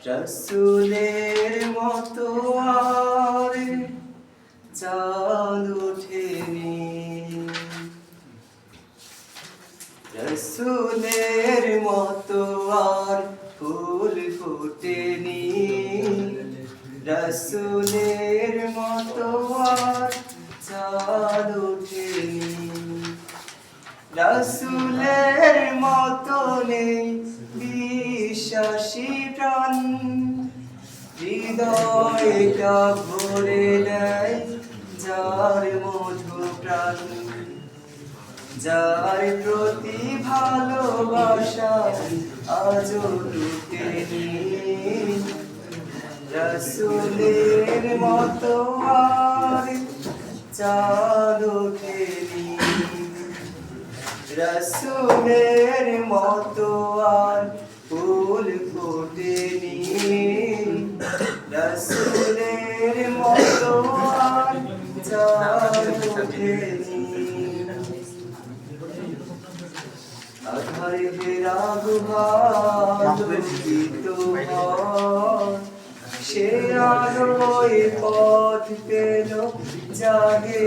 রসুলের মতো আর চাঁদ ওঠেনি রসুলের মতো আর ফুল ফোটেনি রসুলের মতো আর চাঁদ ওঠেনি রসুলের মতো নেই বিশ্বাসী প্রাণ হৃদয়টা ভরে দেয় যার মধু প্রাণ। যার প্রতি ভালোবাসা আজও টুটেনি রসুলের মতো আর চাঁদ ওঠেনি রসুলের মতো আর ফুল ফোটেনি রসুলের মতো চাঁদ ঘেরা। সে আলোয় পথ পেল জাগে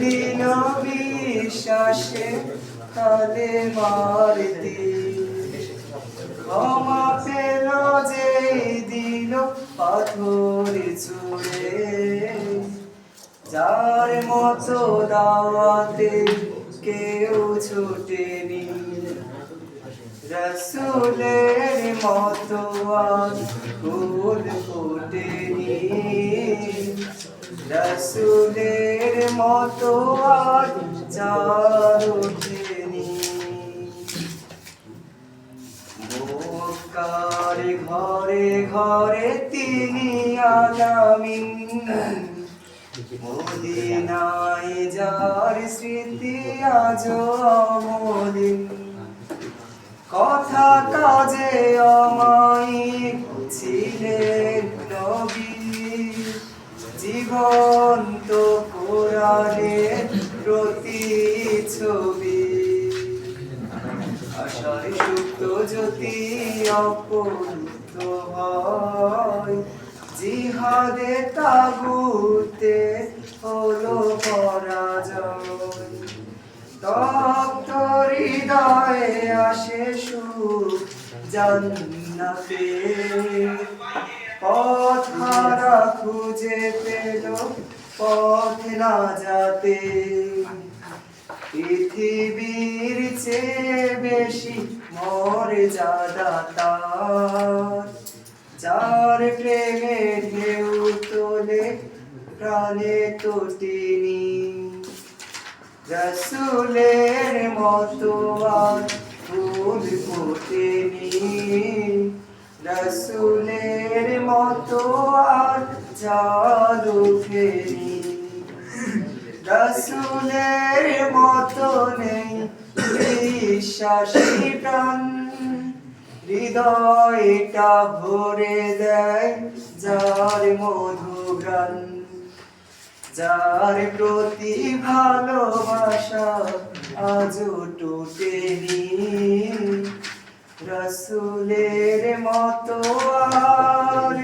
দিল বিশ্বাসে কালে মারতি ক্ষমা পেল যে দিল পাথর ছুড়ে যার মতো দাওয়াতে কেউ ছুটেনি। রসুলের মতো আর ফুল ফোটেনি। রসুলের মতো আর চার ওঠেনি মক্কার ঘরে ঘরে তিনি আলামিন মদিনায় যার স্মৃতি আজ অমলিন। কথা কাজে অমায়িক জীবন্ত কোরআনের প্রতি ছবি আশার সুপ্ত জ্যোতি অপলুপ্ত হয়। জিহাদে তাগুতে হলো পরাজয়। তপ্ত হৃদয়ে আসে সুখ জান্নাতে। পথ হারা খুঁজে পেল পথ না যাতে। পৃথিবীর চেয়ে বেশি মর্যাদা তার যার প্রেমে ঢেউ তোলে, প্রাণে তো তিনি। রসুলের মতো আর ফুল ফোটেনি রসুলের জাল ওঠেনি রসুলের মতো নেই প্রাণ। হৃদয়টা ভরে দেয় যার মধুগান যার প্রতি ভালোবাসা আজও টুটেনি। রসুলের মতো আর